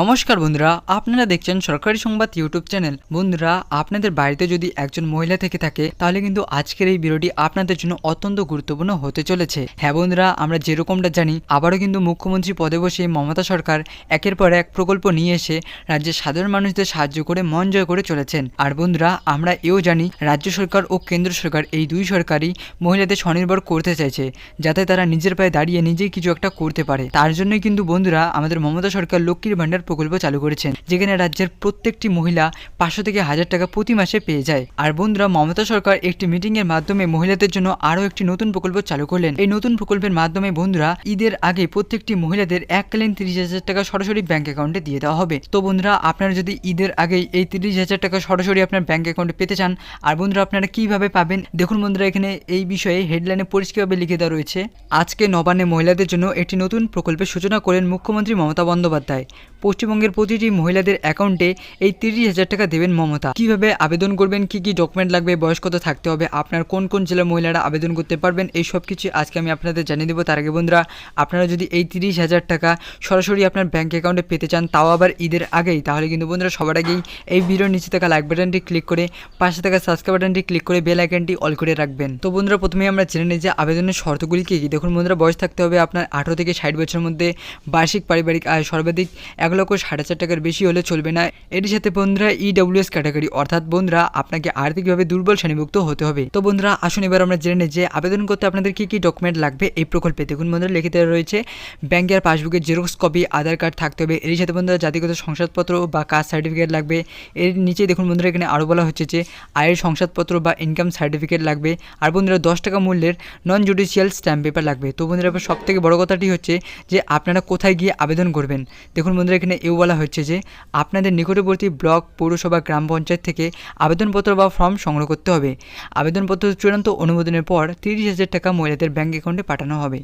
নমস্কার বন্ধুরা, আপনারা দেখছেন সরকারি সংবাদ ইউটিউব চ্যানেল। বন্ধুরা, আপনাদের বাড়িতে যদি একজন মহিলা থেকে থাকে, তাহলে কিন্তু আজকের এই ভিডিওটি আপনাদের জন্য অত্যন্ত গুরুত্বপূর্ণ হতে চলেছে। হ্যাঁ বন্ধুরা, আমরা যেরকমটা জানি, আবারও কিন্তু মুখ্যমন্ত্রী পদে বসে মমতা সরকার একের পর এক প্রকল্প নিয়ে এসে রাজ্যের সাধারণ মানুষদের সাহায্য করে মন জয় করে চলেছেন। আর বন্ধুরা, আমরা এও জানি, রাজ্য সরকার ও কেন্দ্র সরকার এই দুই সরকারই মহিলাদের স্বনির্ভর করতে চাইছে, যাতে তারা নিজের পায়ে দাঁড়িয়ে নিজেই কিছু একটা করতে পারে। তার জন্যই কিন্তু বন্ধুরা, আমাদের মমতা সরকার লক্ষ্মীর ভান্ডার প্রকল্প চালু করেছেন, যেখানে রাজ্যের প্রত্যেকটি মহিলা পাঁচশো থেকে হাজার টাকা প্রতি মাসে পেয়ে যায়। আর বন্ধুরা, মমতা সরকার একটি মিটিং এর মাধ্যমে মহিলাদের জন্য আরও একটি নতুন প্রকল্প চালু করলেন। এই নতুন প্রকল্পের মাধ্যমে বন্ধুরা, ঈদের আগে প্রত্যেকটি মহিলাদের এককালীন তিরিশ হাজার টাকা সরাসরি ব্যাংক অ্যাকাউন্টে দিয়ে দেওয়া হবে। তো বন্ধুরা, আপনারা যদি ঈদের আগে এই তিরিশ হাজার টাকা সরাসরি আপনার ব্যাংক অ্যাকাউন্টে পেতে চান, আর বন্ধুরা, আপনারা কীভাবে পাবেন? দেখুন বন্ধুরা, এখানে এই বিষয়ে হেডলাইনে পরিষ্কারভাবে লিখে দেওয়া রয়েছে। আজকে নবান্নে মহিলাদের জন্য একটি নতুন প্রকল্পের সূচনা করেন মুখ্যমন্ত্রী মমতা বন্দ্যোপাধ্যায়। পশ্চিমবঙ্গের প্রতিটি মহিলাদের অ্যাকাউন্টে এই তিরিশ হাজার টাকা দেবেন মমতা। কীভাবে আবেদন করবেন, কি কি ডকুমেন্ট লাগবে, বয়স কত থাকতে হবে, আপনার কোন কোন জেলার মহিলারা আবেদন করতে পারবেন, এই সব কিছু আজকে আমি আপনাদের জানিয়ে দেবো। তার আগে বন্ধুরা, আপনারা যদি এই তিরিশ হাজার টাকা সরাসরি আপনার ব্যাংক অ্যাকাউন্টে পেতে চান, তাও আবার ঈদের আগেই, তাহলে কিন্তু বন্ধুরা সবার আগেই এই ভিডিওর নিচে থাকা লাইক বাটনটি ক্লিক করে, পাশে থাকা সাবস্ক্রাইব বাটনটি ক্লিক করে বেল আইকনটি অল করে রাখবেন। তো বন্ধুরা প্রথমে আমরা জেনে নিই যে আবেদনের শর্তগুলি কী কী। দেখুন বন্ধুরা, বয়স থাকতে হবে আপনার আঠারো থেকে ষাট বছরের মধ্যে, বার্ষিক, পারিবারিক আয় সর্বাধিক এক লক্ষ ষাট হাজার টাকার বেশি হলে চলবে না। এটির সাথে বন্ধুরা ইডব্লিউএস ক্যাটাগরি অর্থাৎ বন্ধুরা, আপনাকে আর্থিকভাবে দুর্বল শ্রেণীভুক্ত হতে হবে। তো বন্ধুরা, আসুন এবার আমরা জেনে নিই যে আবেদন করতে আপনাদের কী কী ডকুমেন্ট লাগবে এই প্রকল্পে। দেখুন বন্ধুরা, লিখিত রয়েছে ব্যাংকের পাসবুকের জেরক্স কপি আধার কার্ড থাকতে হবে। এর সাথে বন্ধুরা, জাতিগত শংসাদপত্র বা কাস্ট সার্টিফিকেট লাগবে। এর নিচে দেখুন বন্ধুরা, এখানে আরও বলা হচ্ছে যে আয়ের শংসাদপত্র বা ইনকাম সার্টিফিকেট লাগবে। আর বন্ধুরা, দশ টাকা মূল্যের নন জুডিশিয়াল স্ট্যাম্প পেপার লাগবে। তো বন্ধুরা সব থেকে বড় কথাটি হচ্ছে যে, আপনারা কোথায় গিয়ে আবেদন করবেন? দেখুন বন্ধুরা এখানে এও বলা হচ্ছে যে আপনাদের নিকটবর্তী ব্লক, পৌরসভা, গ্রাম পঞ্চায়েত থেকে আবেদনপত্র বা ফর্ম সংগ্রহ করতে হবে। আবেদনপত্র চূড়ান্ত অনুমোদনের পর তিরিশ হাজার টাকা মহিলাদের ব্যাঙ্ক অ্যাকাউন্টে পাঠানো হবে।